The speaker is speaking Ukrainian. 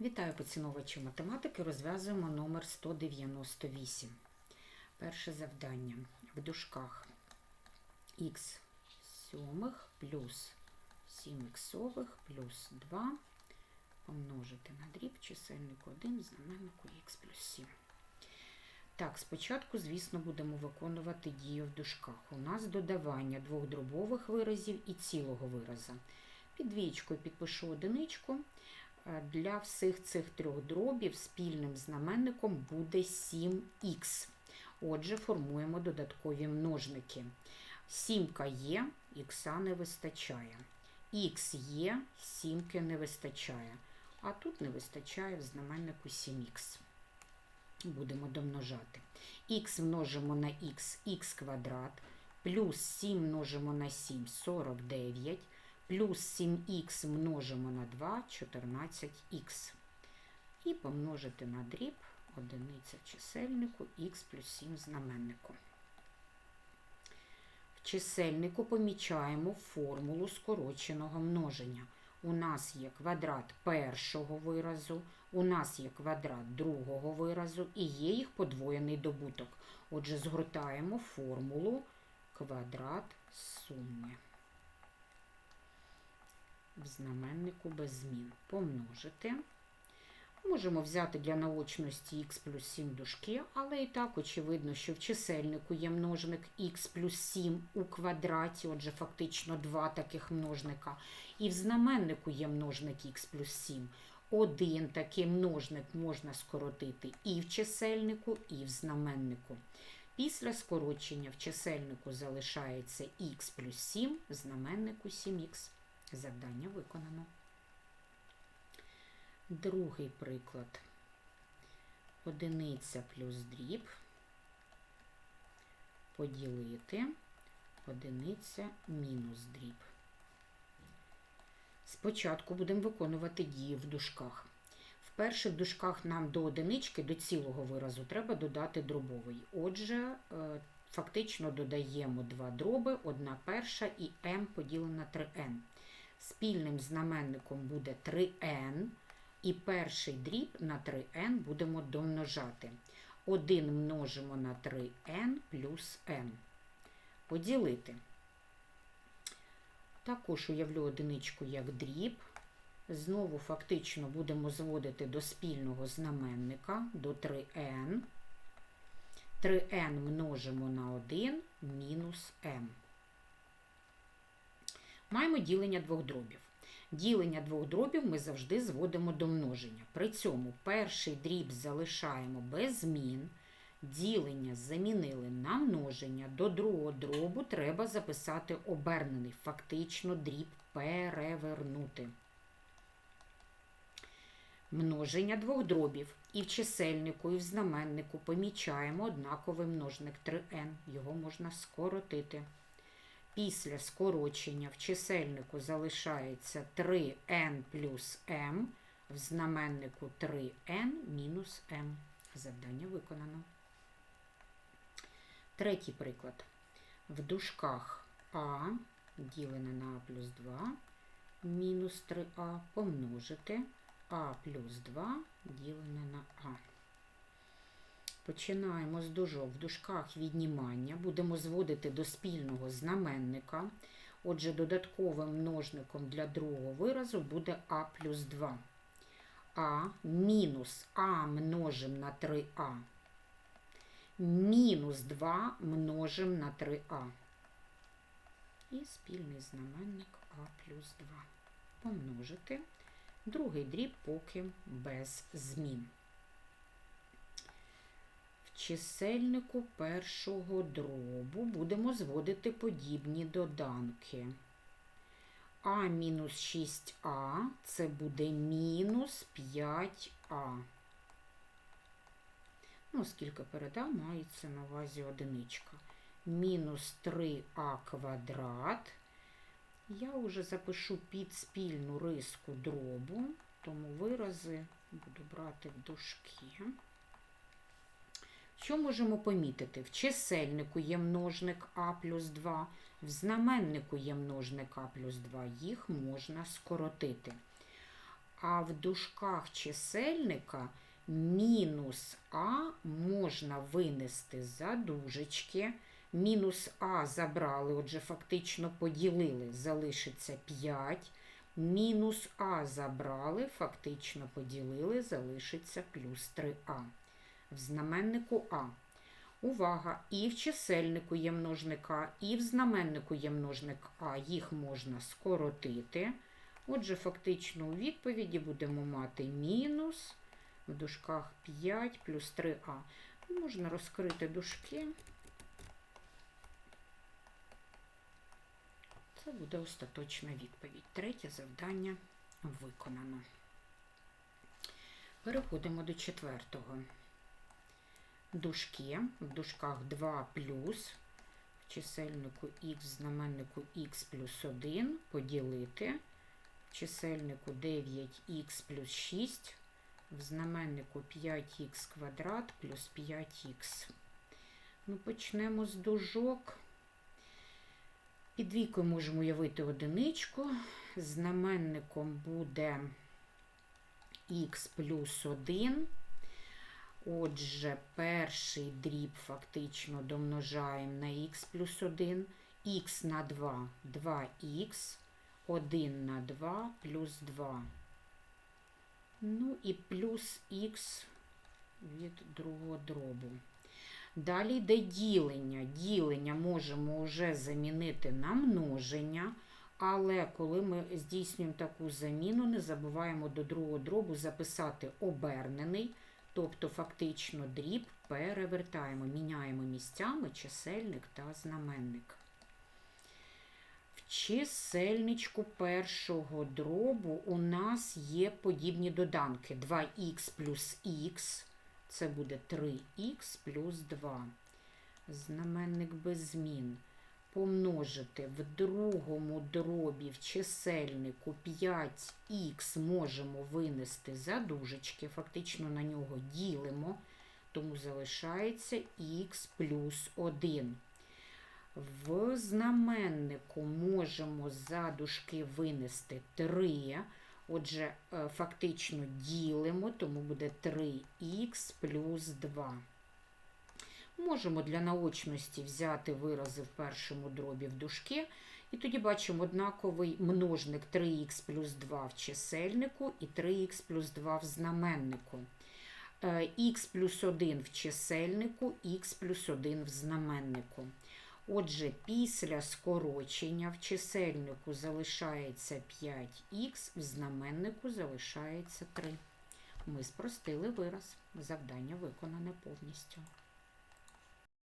Вітаю поціновувачі математики. Розв'язуємо номер 198. Перше завдання. В дужках х сьомих плюс 7 іксових плюс 2 помножити на дріб чисельнику 1 знаменнику х плюс 7. Так, спочатку, звісно, будемо виконувати дію в дужках. У нас додавання двох дробових виразів і цілого вираза. Під двічкою підпишу одиничку. Е, Для всіх цих трьох дробів спільним знаменником буде 7х. Отже, формуємо додаткові множники. Сімка є, х не вистачає. Х є, сімки не вистачає. А тут не вистачає в знаменнику 7х. Будемо домножати. х множимо на х, х квадрат, плюс 7 множимо на 7 49 плюс 7х множимо на 2 14х. І помножити на дріб одиниця чисельнику х плюс 7 знаменнику. В чисельнику помічаємо формулу скороченого множення. У нас є квадрат першого виразу, у нас є квадрат другого виразу і є їх подвоєний добуток. Отже, згортаємо формулу квадрат суми в знаменнику без змін. Помножити. Можемо взяти для наочності х плюс 7 дужки, але і так очевидно, що в чисельнику є множник х плюс 7 у квадраті, отже, фактично два таких множника. І в знаменнику є множник х плюс 7. Один такий множник можна скоротити і в чисельнику, і в знаменнику. Після скорочення в чисельнику залишається х плюс 7, в знаменнику 7х. Завдання виконано. Другий приклад. Одиниця плюс дріб. Поділити одиниця мінус дріб. Спочатку будемо виконувати дії в дужках. В перших дужках нам до одинички, до цілого виразу, треба додати дробовий. Отже, фактично додаємо два дроби, одна перша і m поділена на 3n. Спільним знаменником буде 3n, і перший дріб на 3n будемо домножати. 1 множимо на 3n плюс n. Поділити. Також уявлю одиничку як дріб. Знову фактично будемо зводити до спільного знаменника до 3n. 3n множимо на 1 мінус m. Маємо ділення двох дробів. Ділення двох дробів ми завжди зводимо до множення. При цьому перший дріб залишаємо без змін. Ділення замінили на множення. До другого дробу треба записати обернений, фактично дріб перевернути. Множення двох дробів. І в чисельнику, і в знаменнику помічаємо однаковий множник 3n. Його можна скоротити. Після скорочення в чисельнику залишається 3n плюс m, в знаменнику 3n мінус m. Завдання виконано. Третій приклад. В дужках а ділене на а плюс 2 мінус 3а помножити а плюс 2 ділене на а. Починаємо з дужок. В дужках віднімання будемо зводити до спільного знаменника. Отже, додатковим множником для другого виразу буде а плюс 2. А мінус а множим на 3а. Мінус 2 множим на 3а. І спільний знаменник а плюс 2. Помножити. Другий дріб поки без змін чисельнику першого дробу будемо зводити подібні доданки. А мінус 6а це буде мінус 5а. Ну, оскільки передав, мається на увазі одиничка. Мінус 3а квадрат. Я вже запишу під спільну риску дробу, тому вирази буду брати в дужки. Що можемо помітити? В чисельнику є множник а плюс 2, в знаменнику є множник а плюс 2, їх можна скоротити. А в дужках чисельника мінус А можна винести за дужечки. Мінус А забрали, отже, фактично поділили, залишиться 5. Мінус А забрали, фактично поділили, залишиться плюс 3А. В знаменнику А. Увага! І в чисельнику є множник А, і в знаменнику є множник А. Їх можна скоротити. Отже, фактично у відповіді будемо мати мінус в дужках 5 плюс 3А. Можна розкрити дужки. Це буде остаточна відповідь. Третє завдання виконано. Переходимо до четвертого. Дужки. В дужках 2 плюс, в чисельнику х, в знаменнику х плюс 1 поділити, чисельнику 9х плюс 6, в знаменнику 5х квадрат плюс 5х. Ну, почнемо з дужок. Під двійкою можемо уявити одиничку. Знаменником буде х плюс 1. Отже, перший дріб фактично домножаємо на х плюс 1. х на 2 2х, 1 на 2 плюс 2. Ну і плюс х від другого дробу. Далі йде ділення. Ділення можемо вже замінити на множення, але коли ми здійснюємо таку заміну, не забуваємо до другого дробу записати обернений, тобто фактично дріб перевертаємо, міняємо місцями чисельник та знаменник. В чисельничку першого дробу у нас є подібні доданки 2х плюс х. Це буде 3х плюс 2. Знаменник без змін. Помножити в другому дробі в чисельнику 5х можемо винести за дужечки, фактично на нього ділимо, тому залишається х плюс 1. В знаменнику можемо за дужки винести 3. Отже, е, фактично ділимо, тому буде 3х плюс 2. Можемо для наочності взяти вирази в першому дробі в дужки. І тоді бачимо однаковий множник 3х плюс 2 в чисельнику і 3х плюс 2 в знаменнику. х плюс 1 в чисельнику, х плюс 1 в знаменнику. Отже, після скорочення в чисельнику залишається 5х, в знаменнику залишається 3. Ми спростили вираз. Завдання виконане повністю.